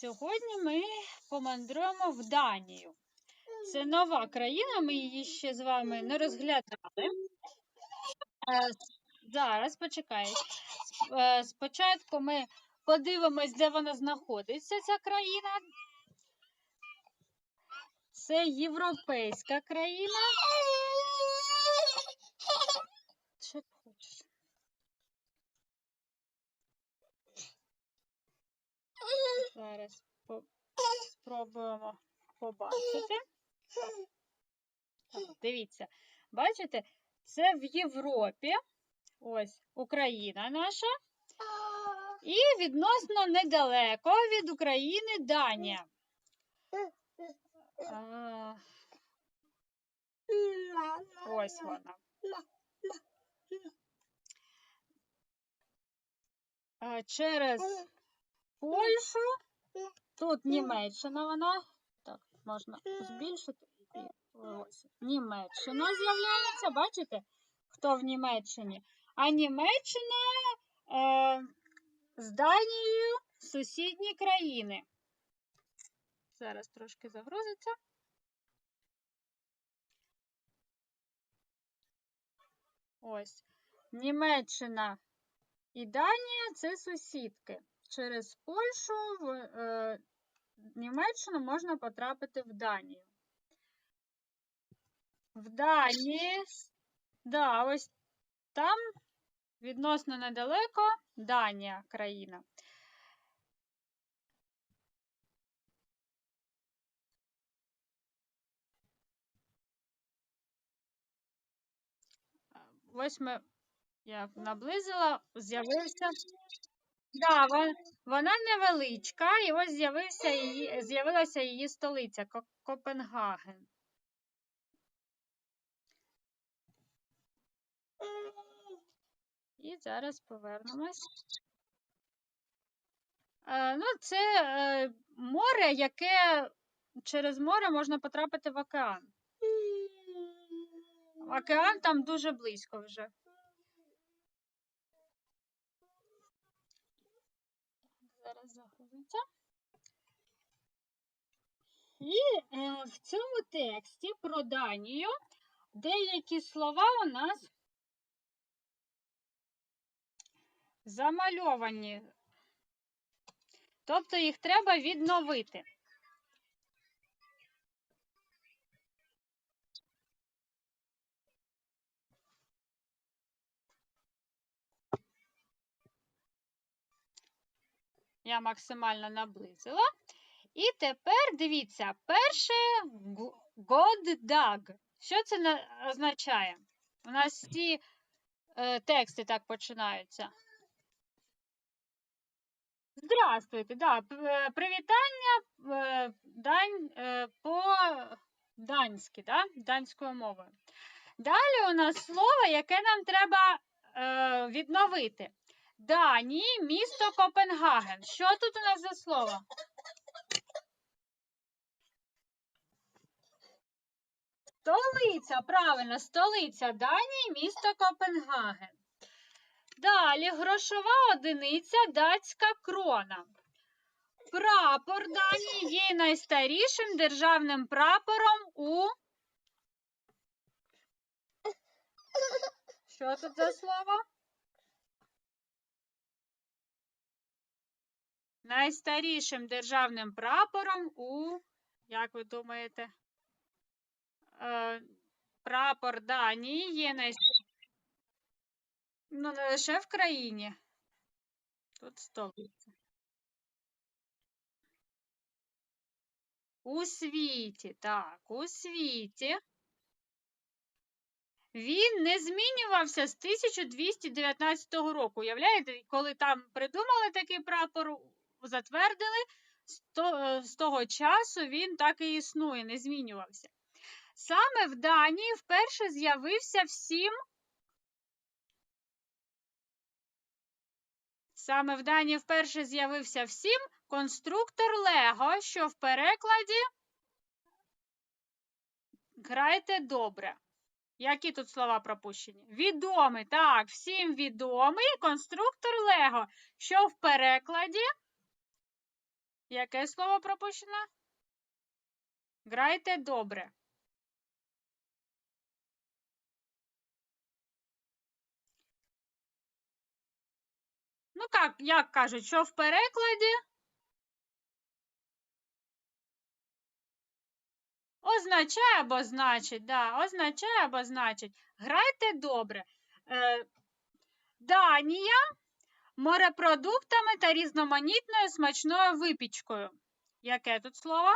Сьогодні ми помандруємо в Данію. Це нова країна, ми її ще з вами не розглядали. Е, Зараз почекай. Е, Спочатку ми подивимось, де вона знаходиться, ця країна. Це європейська країна. Зараз спробуємо побачити. Так, Дивіться, бачите, це в Європі. Ось Україна наша. І відносно недалеко від України Данія. А, ось вона. Через Польщу. Тут Німеччина вона. Так, можна збільшити. І Ось. Німеччина з'являється. Бачите, хто в Німеччині? А Німеччина е, з Данією сусідні країни. Зараз трошки загрузиться. Ось. Німеччина і Данія це сусідки. Через Польщу в е, Німеччину можна потрапити в Данію. В Данії, да, ось там відносно недалеко Данія країна. Е, Ось ми, я наблизила, з'явився. Да, вона невеличка, і ось з'явився її, з'явилася її столиця Копенгаген. І зараз повернемось. Е, ну, це е, море, яке через море можна потрапити в океан. Океан там дуже близько вже. Зараз загрузиться. І е, в цьому тексті про Данію деякі слова у нас замальовані. Тобто їх треба відновити. Я максимально наблизила. І тепер дивіться, перше г- Goddag. Що це означає? У нас всі е, тексти так починаються. Здравствуйте, да, е, привітання е, дань, е, по-данськи, да, данською мовою. Далі у нас слово, яке нам треба е, відновити. Данії, місто Копенгаген. Що тут у нас за слово? Столиця, правильно, столиця Данії, місто Копенгаген. Далі грошова одиниця датська крона. Прапор Данії є найстарішим державним прапором у. Що тут за слово? Найстарішим державним прапором у. Як ви думаєте? Е, прапор Данії є найстарішим. Ну, не лише в країні. Тут столиця. У світі, так, у світі. Він не змінювався з 1219 року. Уявляєте, коли там придумали такий прапор, затвердили, е, з того часу він так і існує, не змінювався. Саме в Данії вперше з'явився всім Саме в Данії вперше з'явився всім конструктор Лего, що в перекладі грайте добре. Які тут слова пропущені? Відомий, так, всім відомий конструктор Лего, що в перекладі Яке слово пропущено? Грайте добре. Як, як кажуть, що в перекладі? Означає або значить, да, означає або значить. Грайте добре. Е, Данія морепродуктами та різноманітною смачною випічкою. Яке тут слово?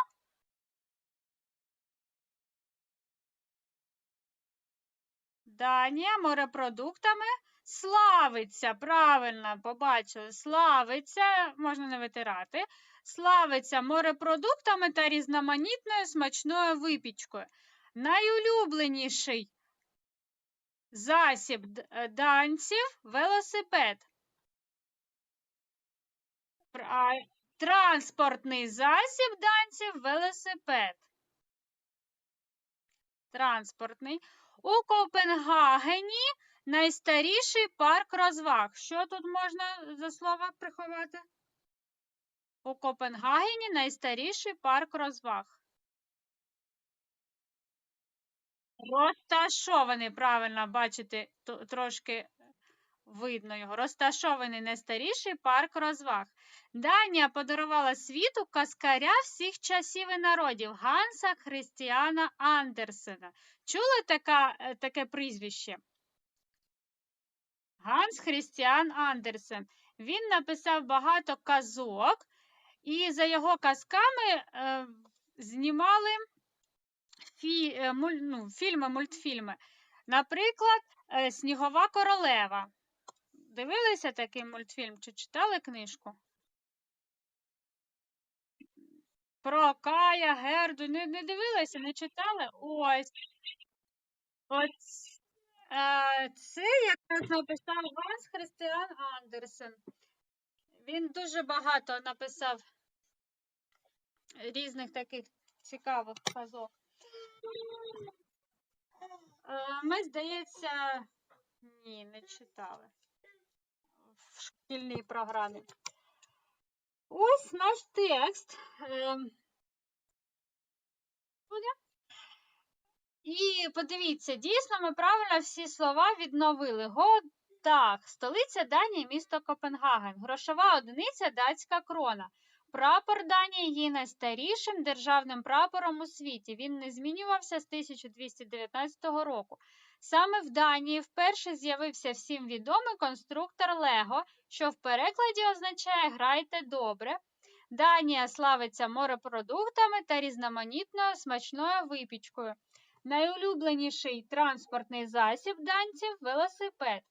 Данія морепродуктами славиться. Правильно, побачили. Славиться, можна не витирати. Славиться морепродуктами та різноманітною смачною випічкою. Найулюбленіший засіб е, данців велосипед. Транспортний засіб данців велосипед. Транспортний. У Копенгагені найстаріший парк розваг. Що тут можна за слово приховати? У Копенгагені найстаріший парк розваг. Розташований, правильно, бачите, трошки видно його. Розташований найстаріший парк розваг. Данія подарувала світу каскаря всіх часів і народів Ганса Христіана Андерсена. Чули така, е, таке прізвище? Ганс Христіан Андерсен. Він написав багато казок, і за його казками е, знімали фі, е, муль, ну, фільми, мультфільми. Наприклад, е, Снігова королева. Дивилися такий мультфільм чи читали книжку? Про Кая, Герду. Не, не дивилися, не читали? Ось. Ось. Е, це якраз написав Ганс Христіан Андерсен. Він дуже багато написав різних таких цікавих казок. Е, Ми, здається, ні, не читали в шкільній програмі. Ось наш текст. Буде. І подивіться, дійсно, ми правильно всі слова відновили. Го так, столиця Данії, місто Копенгаген, грошова одиниця датська крона. Прапор Данії є найстарішим державним прапором у світі. Він не змінювався з 1219 року. Саме в Данії вперше з'явився всім відомий конструктор Лего, що в перекладі означає грайте добре. Данія славиться морепродуктами та різноманітною смачною випічкою. Найулюбленіший транспортний засіб данців велосипед.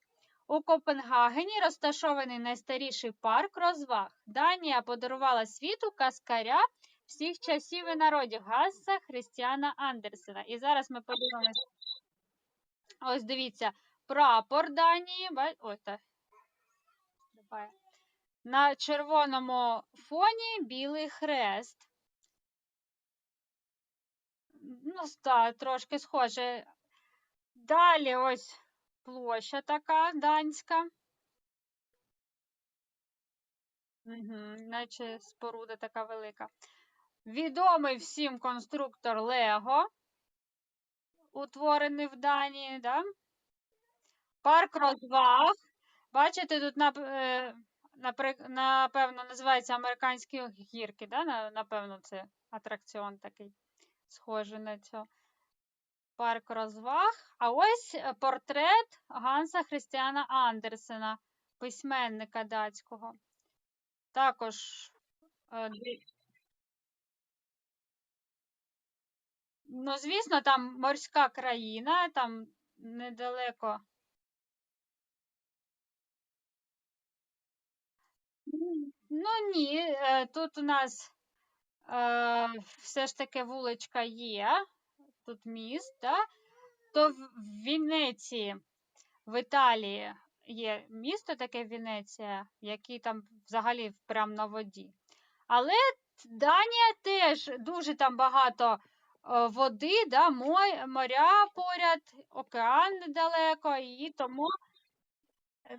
У Копенгагені розташований найстаріший парк розваг. Данія подарувала світу каскаря всіх часів і народів Ганса Христіана Андерсена. І зараз ми подивимося. Ось дивіться, прапор Данії. На червоному фоні білий хрест. Ну, так, трошки схоже. Далі ось площа така данська. Угу, наче споруда така велика. Відомий всім конструктор Лего, утворений в Данії, да? Парк розваг. Бачите, тут е, напевно називається американські гірки, да? Напевно, це атракціон такий, схожий на цього. Парк розваг. А ось е, портрет Ганса Христіана Андерсена, письменника датського. Також е, ну, звісно, там морська країна, там недалеко. Ну ні, е, тут у нас все ж таки вуличка є, тут міст, да? то в Венеції, в Італії є місто таке Венеція, який там взагалі прямо на воді. Але Данія теж дуже там багато е, води, да? моря поряд, океан недалеко, і тому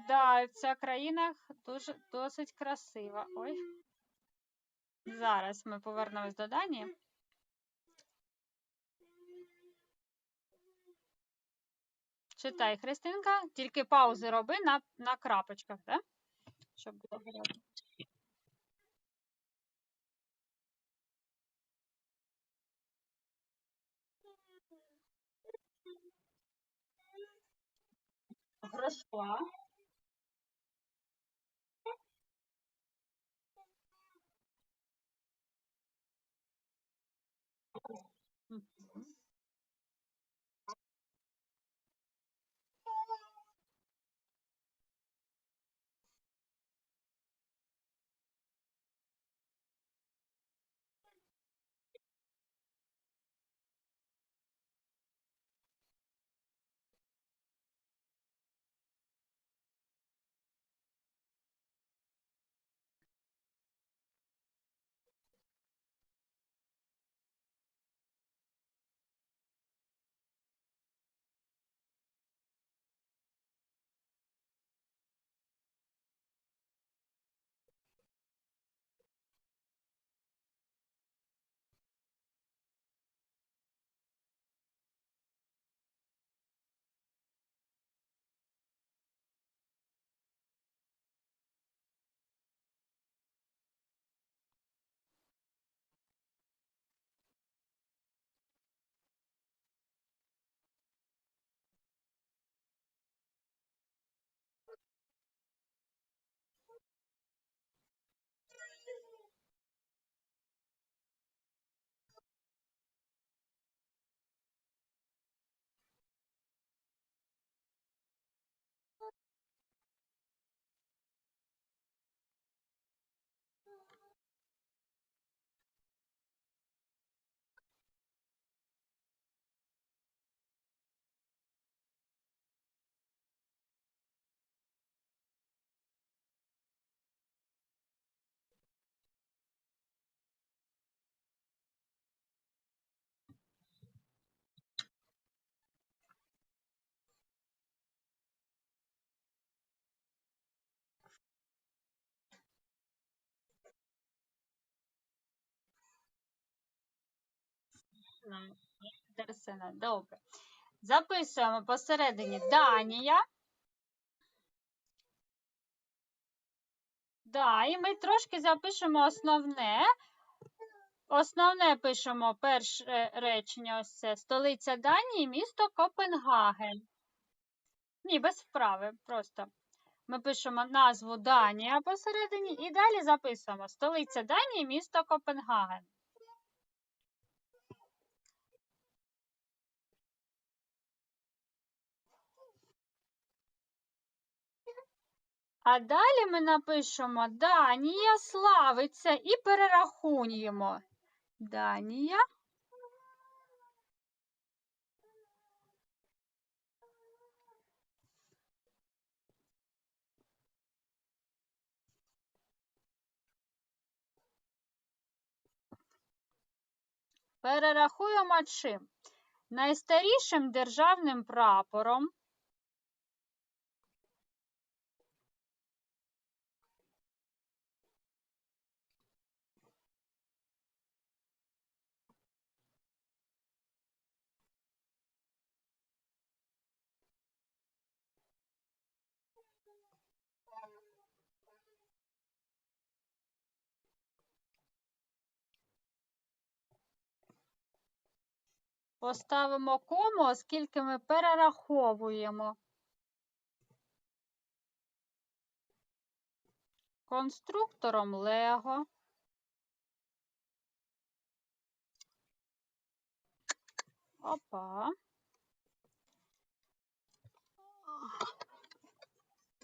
да, ця країна дуже досить красива. Ой. Зараз ми повернемось до Данії. Читай, Христинка, тільки паузи роби на, на крапочках, так? Щоб було порядок. Грошова. Терсина. Добре. Записуємо посередині Данія. Да, і ми трошки запишемо основне. Основне пишемо перше речення ось це. Столиця Данії, місто Копенгаген. Ні, без вправи, просто. Ми пишемо назву Данія посередині і далі записуємо столиця Данії, місто Копенгаген. А далі ми напишемо Данія славиться і перерахуємо. Данія. Перерахуємо чим? Найстарішим державним прапором. Поставимо кому, оскільки ми перераховуємо. Конструктором Лего. Опа.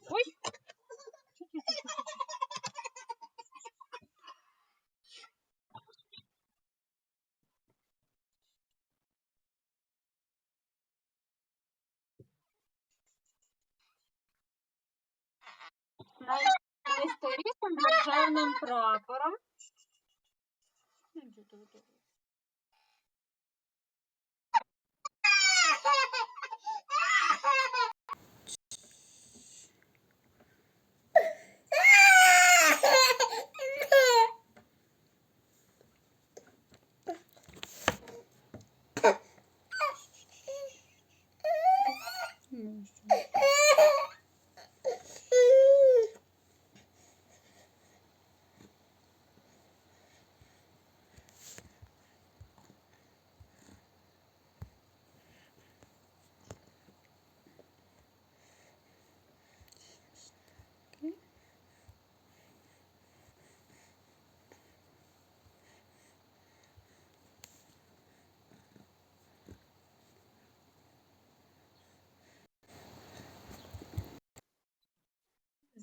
Ой. Найстарішим державним прапором.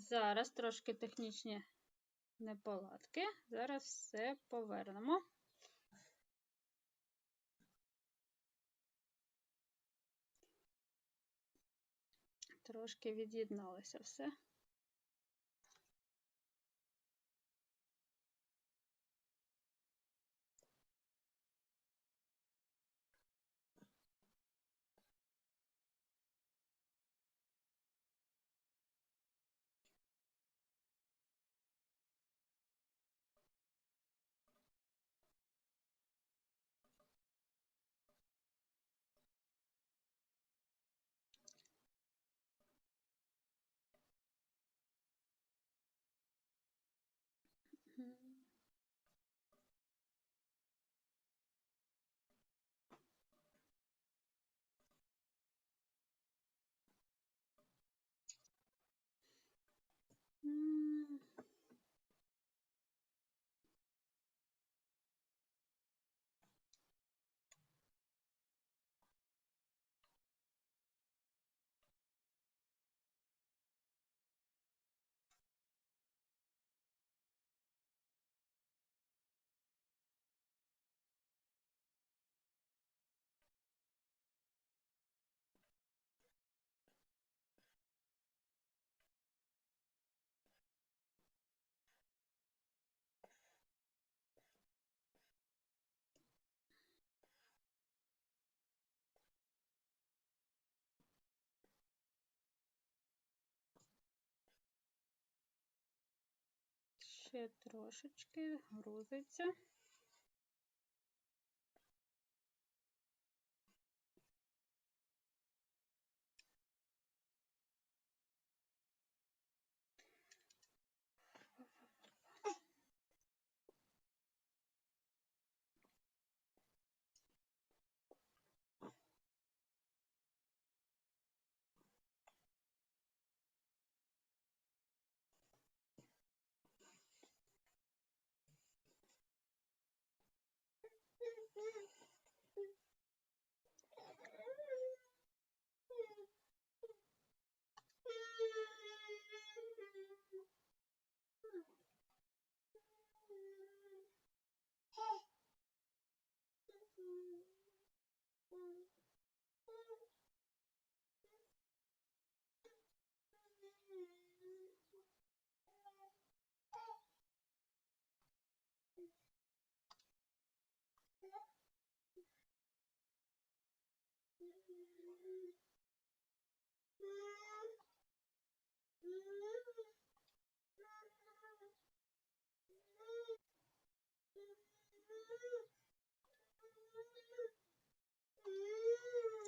Зараз трошки технічні неполадки. Зараз все повернемо. Трошки від'єдналося все. Ще трошечки грузиться.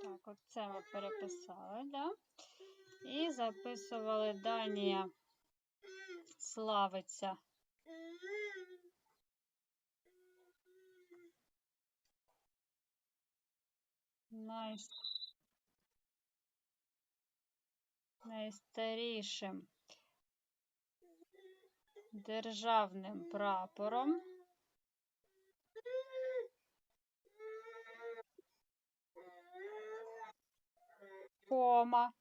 Так, от це ми переписали, да? І записували Данія славиться. Най... Найстарішим державним прапором. Кома.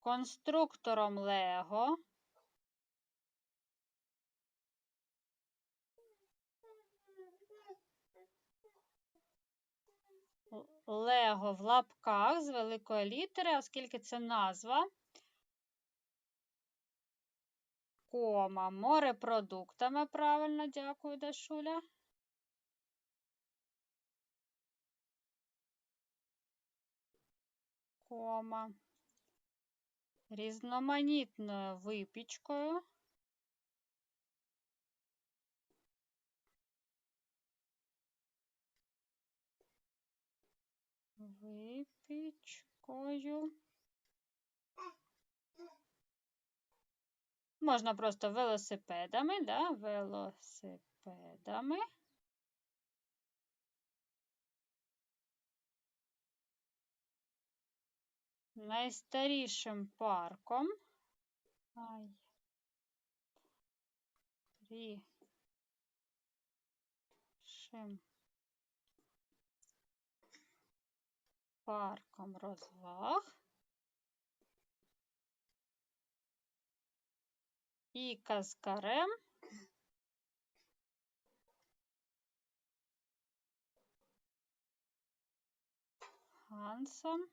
Конструктором Лего. Лего в лапках з великої літери, оскільки це назва. Кома. Морепродуктами. Правильно, дякую, Дашуля. Кома. Різноманітною випічкою. Випічкою. Можна просто велосипедами, да? Велосипедами. Найстарішим парком. Ай. Рішим парком розваг. і каскарем. Гансом,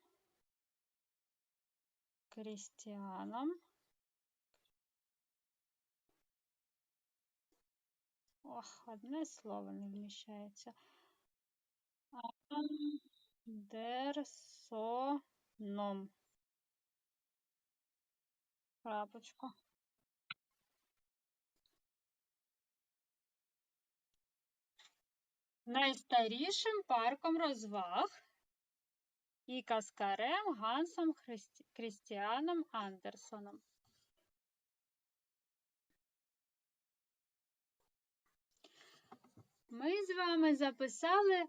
Крістіаном. Ох, одне слово не вміщається. Андерсоном. Крапочку. Найстарішим парком розваг і каскарем Гансом Христі... Крістіаном Андерсоном. Ми з вами записали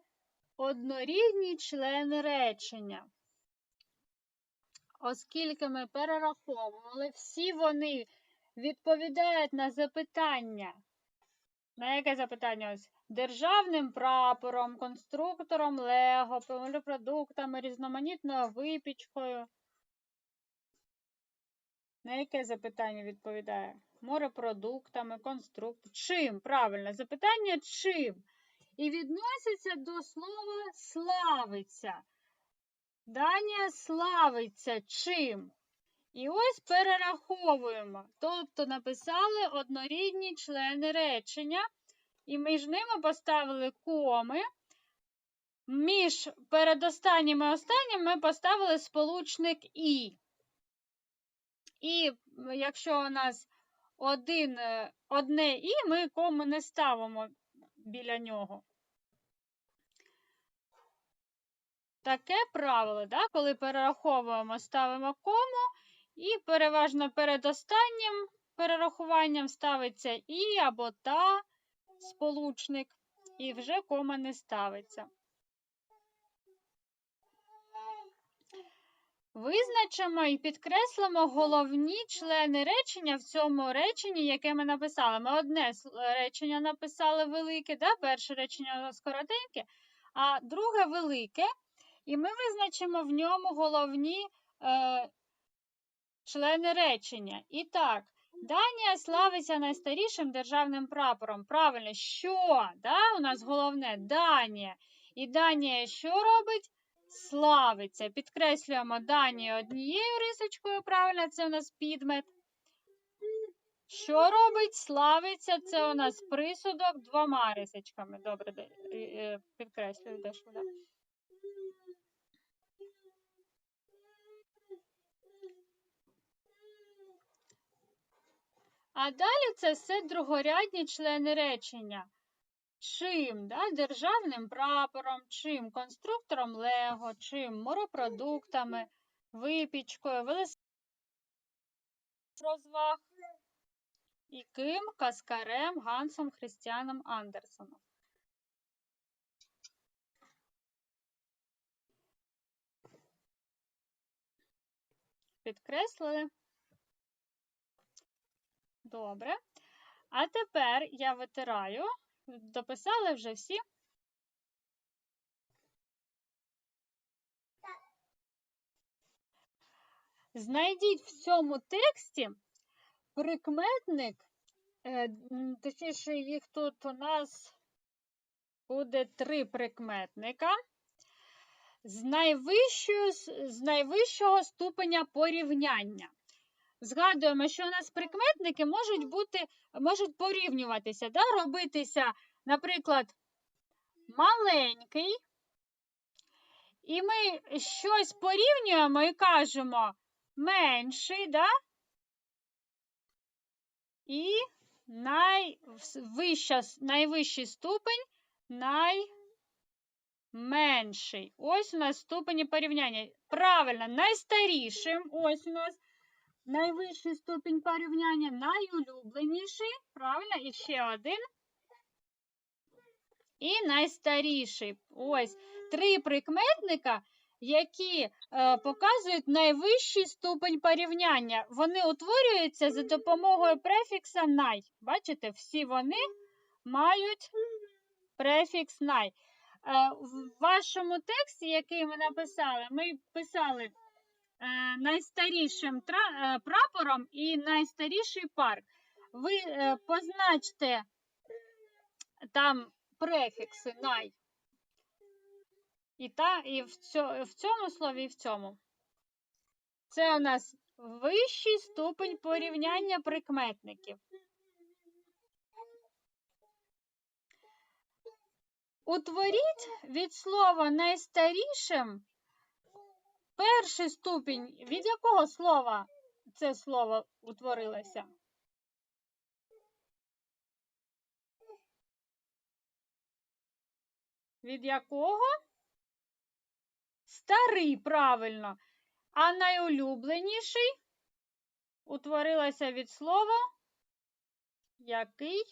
однорідні члени речення. Оскільки ми перераховували, всі вони відповідають на запитання. На яке запитання? Ось державним прапором, конструктором Лего, морепродуктами, різноманітною випічкою. На яке запитання відповідає? Морепродуктами, конструктор. Чим? Правильно, запитання чим? І відноситься до слова славиться. Данія славиться чим? І ось перераховуємо. Тобто написали однорідні члени речення, і між ними поставили коми. Між передостаннім і останнім ми поставили сполучник І. І якщо у нас один, е, одне І, ми кому не ставимо біля нього. Таке правило, да? коли перераховуємо, ставимо кому, і переважно перед останнім перерахуванням ставиться і або та сполучник, і вже кома не ставиться. Визначимо і підкреслимо головні члени речення в цьому реченні, яке ми написали. Ми одне речення написали велике, да? перше речення у нас коротеньке, а друге велике. І ми визначимо в ньому головні е, члени речення. І так, Данія славиться найстарішим державним прапором. Правильно, що? Да? У нас головне Данія. І Данія що робить? Славиться. Підкреслюємо Данію однією рисочкою, правильно, це у нас підмет. Що робить? Славиться, це у нас присудок двома рисочками. Добре, підкреслюю де да. А далі це все другорядні члени речення. Чим да, державним прапором, чим конструктором Лего, чим морепродуктами, випічкою, велосипедом розваг і ким каскарем Гансом Христіаном Андерсоном. Підкреслили? Добре. А тепер я витираю. Дописали вже всі? Знайдіть в цьому тексті прикметник, е, точніше, їх тут у нас буде три прикметника з найвищого, з найвищого ступеня порівняння. Згадуємо, що у нас прикметники можуть бути, можуть порівнюватися, да? робитися, наприклад, маленький. І ми щось порівнюємо і кажемо менший, да? і найвища, найвищий ступень найменший. Ось у нас ступені порівняння. Правильно, найстарішим. Ось у нас найвищий ступінь порівняння, найулюбленіший, правильно, і ще один. І найстаріший. Ось три прикметника, які е, показують найвищий ступень порівняння. Вони утворюються за допомогою префікса най. Бачите, всі вони мають префікс най. Е, в вашому тексті, який ми написали, ми писали. Е, найстарішим е, прапором і найстаріший парк. ви е, позначте там префікси най. І, та, і в цьому слові, і в цьому. Це у нас вищий ступень порівняння прикметників. Утворіть від слова найстарішим перший ступінь. Від якого слова це слово утворилося? Від якого? Старий, правильно. А найулюбленіший утворилося від слова який?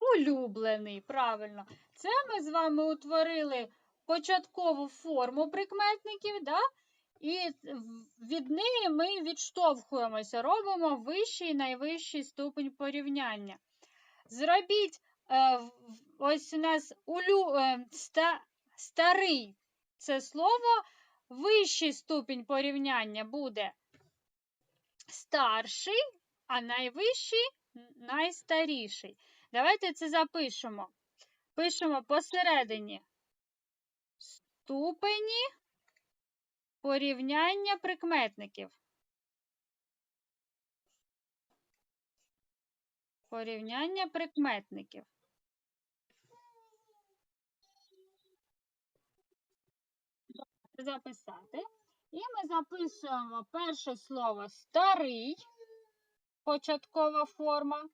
Улюблений, правильно. Це ми з вами утворили початкову форму прикметників, да? і від неї ми відштовхуємося, робимо вищий і найвищий ступень порівняння. Зробіть е, ось у нас улю, е, ста, старий це слово, вищий ступінь порівняння буде старший, а найвищий найстаріший. Давайте це запишемо. Пишемо посередині ступені порівняння прикметників. Порівняння прикметників. Записати. І ми записуємо перше слово старий, початкова форма.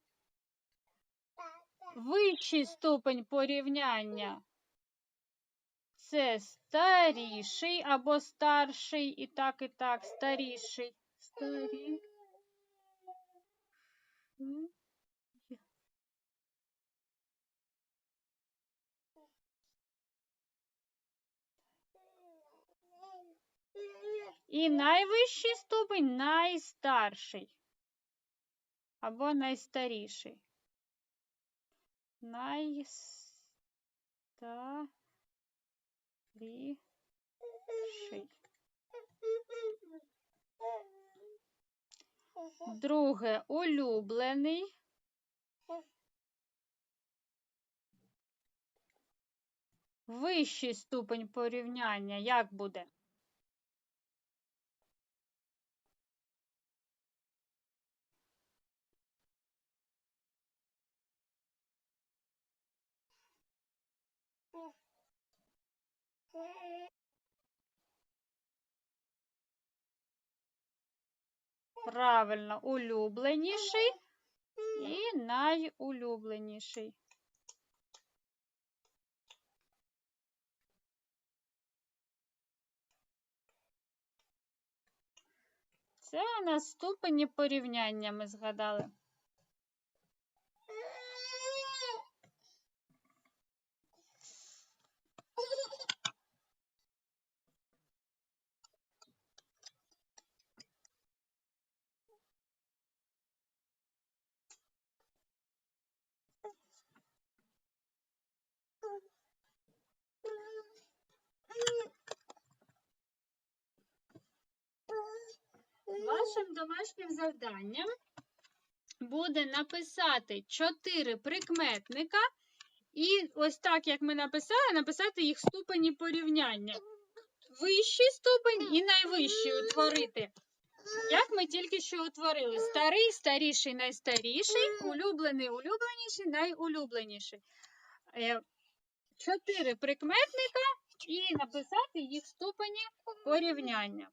Вищий ступень порівняння це старіший або старший, і так, і так, старіший. Старі. І найвищий ступень найстарший. Або найстаріший. Найстаріший. Друге улюблений. Вищий ступень порівняння як буде? Правильно, улюбленіший і найулюбленіший. Це у нас ступені порівняння ми згадали. Домашнім завданням буде написати чотири прикметника, і ось так, як ми написали, написати їх ступені порівняння. Вищий ступень і найвищий утворити. Як ми тільки що утворили: старий, старіший, найстаріший, улюблений, улюбленіший, найулюбленіший. Е, Чотири прикметника і написати їх ступені порівняння.